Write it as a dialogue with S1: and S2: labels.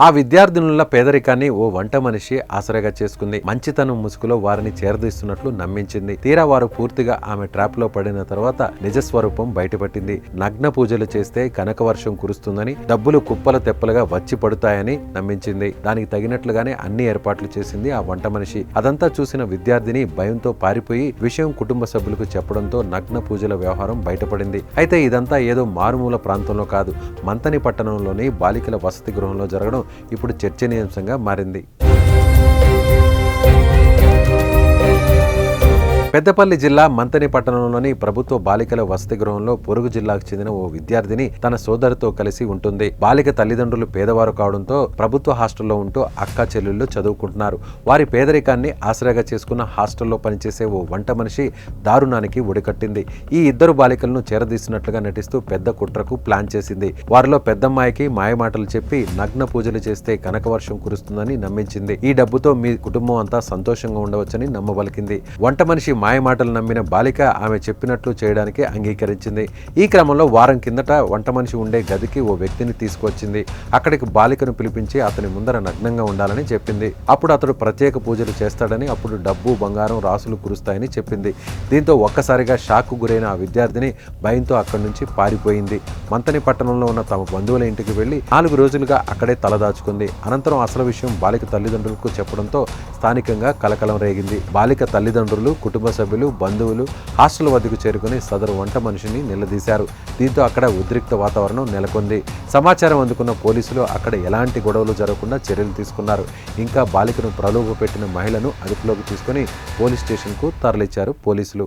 S1: ఆ విద్యార్థినుల పేదరికాన్ని ఓ వంట మనిషి ఆసరాగా చేసుకుంది. మంచితనం ముసుగులో వారిని చేరదీస్తున్నట్లు నమ్మించింది. తీరా వారు పూర్తిగా ఆమె ట్రాప్లో పడిన తర్వాత నిజస్వరూపం బయటపట్టింది. నగ్న పూజలు చేస్తే కనక వర్షం కురుస్తుందని డబ్బులు కుప్పల తెప్పలుగా వచ్చి పడుతాయని నమ్మించింది. దానికి తగినట్లుగానే అన్ని ఏర్పాట్లు చేసింది ఆ వంట మనిషి. అదంతా చూసిన విద్యార్థిని భయంతో పారిపోయి విషయం కుటుంబ సభ్యులకు చెప్పడంతో నగ్న పూజల వ్యవహారం బయటపడింది. అయితే ఇదంతా ఏదో మారుమూల ప్రాంతంలో కాదు. మంతని పట్టణంలోని బాలికల వసతి గృహంలో జరగడం ఇప్పుడు చర్చనీయాంశంగా మారింది. పెద్దపల్లి జిల్లా మంతని పట్టణంలోని ప్రభుత్వ బాలికల వసతి గృహంలో పొరుగు జిల్లాకు చెందిన ఓ విద్యార్థిని తన సోదరితో కలిసి ఉంటుంది. బాలిక తల్లిదండ్రులు పేదవారు కావడంతో ప్రభుత్వ హాస్టల్లో ఉంటూ అక్క చెల్లెళ్ళు చదువుకుంటున్నారు. వారి పేదరికాన్ని ఆసరాగా చేసుకున్న హాస్టల్లో పనిచేసే ఓ వంట మనిషి దారుణానికి ఒడికట్టింది. ఈ ఇద్దరు బాలికలను చేరదీసినట్లుగా నటిస్తూ పెద్ద కుట్రకు ప్లాన్ చేసింది. వారిలో పెద్దమ్మాయికి మాయమాటలు చెప్పి నగ్న పూజలు చేస్తే కనకవర్షం కురుస్తుందని నమ్మించింది. ఈ డబ్బుతో మీ కుటుంబం అంతా సంతోషంగా ఉండవచ్చని నమ్మబలికింది వంట మనిషి మాయమాటలు నమ్మిన బాలిక ఆమె చెప్పినట్లు చేయడానికి అంగీకరించింది. ఈ క్రమంలో వారం కిందట వంట మనిషి ఉండే గదికి ఓ వ్యక్తిని తీసుకొచ్చింది. అక్కడికి బాలికను పిలిపించి అతని ముందర నగ్నంగా ఉండాలని చెప్పింది. అప్పుడు అతడు ప్రత్యేక పూజలు చేస్తాడని అప్పుడు డబ్బు బంగారం రాసులు కురుస్తాయని చెప్పింది. దీంతో ఒక్కసారిగా షాక్కు గురైన ఆ విద్యార్థిని భయంతో అక్కడి నుంచి పారిపోయింది. మంతని పట్టణంలో ఉన్న తమ బంధువుల ఇంటికి వెళ్ళి నాలుగు రోజులుగా అక్కడే తలదాచుకుంది. అనంతరం అసలు విషయం బాలిక తల్లిదండ్రులకు చెప్పడంతో స్థానికంగా కలకలం రేగింది. బాలిక తల్లిదండ్రులు కుటుంబ సభ్యులు బంధువులు హాస్టల్ వద్దకు చేరుకుని సదరు వంట మనిషిని నిలదీశారు. దీంతో అక్కడ ఉద్రిక్త వాతావరణం నెలకొంది. సమాచారం అందుకున్న పోలీసులు అక్కడ ఎలాంటి గొడవలు జరగకుండా చర్యలు తీసుకున్నారు. ఇంకా బాలికను ప్రలోభ పెట్టిన మహిళను అదుపులోకి తీసుకుని పోలీస్ స్టేషన్కు తరలించారు పోలీసులు.